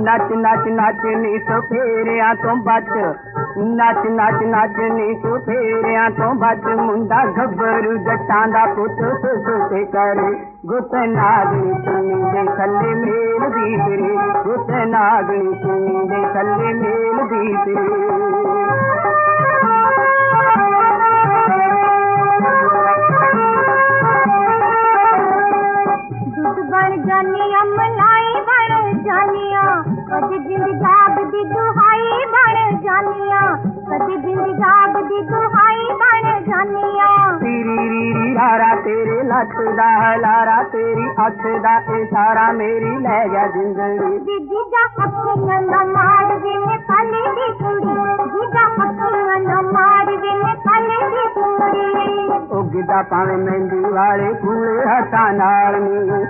नाच नाच नाचनी तो फेरिया तो बच नाच नाच नाचनी तो फेरिया तो बच मुंडा गबरू जटा का पुत सुस कर। गुत नागनी सुनी दे थल्ले मेल दी गुत नागनी सुनी दे थल्ले मेल दी जानिया मलाई बण जानिया कद जिंद जाग दी दुहाई बण जानिया कद जिंद जाग दी दुहाई बण जानिया लारा तेरे लख दा लारा तेरी अख दा इशारा मेरी लै जा ज़िंदगी दीदी जा अखियाँ ना मार वे मैं काले दी कुड़ी दीदी जा अखियाँ ना मार वे मैं काले दी कुड़ी ओ गिदा पावे मेहंदी वाले कूले हथा नाल नी।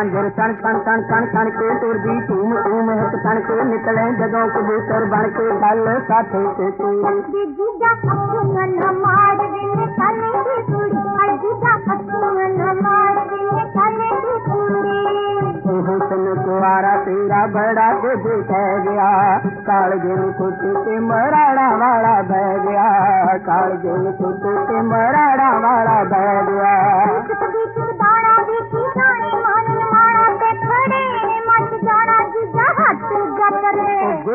वांगुर कण कण कण कण कण के तुरदी धूम धूम हित कण के निकले जदों कबूतर बन के गल साथे से तू गुगा पक्षी मन मार मार दिन खाने की पूरी हुसन तेरा बड़ा गुजू कह गया काल जिन कुछ से मराड़ा वाला बह गया काल जिन कुछ से मराड़ा वाला बह गया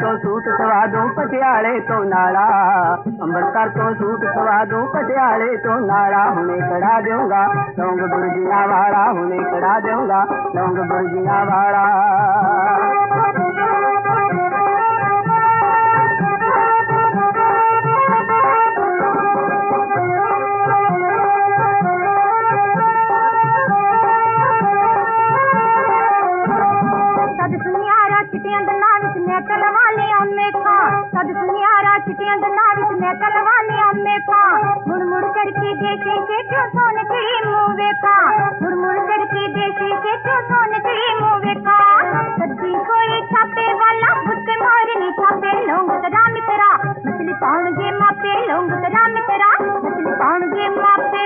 तो सूट सवा दो, पटियाले तो नाड़ा अमृतसर तो सूट सवा दो, पटियाले तो नाड़ा हमें कड़ा दूँगा लौंग बुर्जिया वाला हमें कड़ा दूँगा लौंग बुर्जिया वाला ਚਿੱਟੀਆਂ ਦੰਦਾਂ ਵਿੱਚ ਮੈਂ ਤਲਵਾ ਲਿਆ ਮੇਖਾ ਸਦ ਸੁਨਿਆਰਾ ਚਿੱਟੀਆਂ ਦੰਦਾਂ ਵਿੱਚ ਮੈਂ ਤਲਵਾ ਲਿਆ ਮੇਖਾ ਮੁੜ ਮੁੜ ਕਰਕੇ ਦੇਖੇ ਕਿ ਕਿਉਂ ਸੋਨ ਚੜੀ ਮੂੰਹ ਵੇਖਾ ਮੁੜ ਮੁੜ ਕਰਕੇ ਦੇਖੇ ਕਿ ਕਿਉਂ ਸੋਨ ਚੜੀ ਮੂੰਹ ਵੇਖਾ ਸੱਦੀ ਕੋਈ ਛਾਪੇ ਵਾਲਾ ਬੁੱਤ ਮਾਰਨੀ ਛਾਪੇ ਲੌਂਗ ਕਦਾ ਮਿੱਤਰਾ ਮਛਲੀ ਪਾਉਣਗੇ ਮਾਪੇ ਲੌਂਗ ਕਦਾ ਮਿੱਤਰਾ ਮਛਲੀ ਪਾਉਣਗੇ ਮਾਪੇ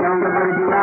ਦੁਨੀਆ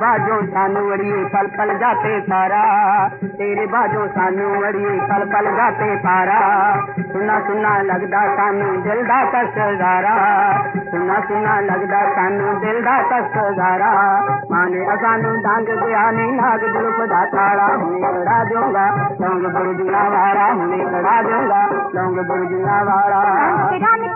बाजो सान वड़ी कल पले तौंग गुरूगा सौगान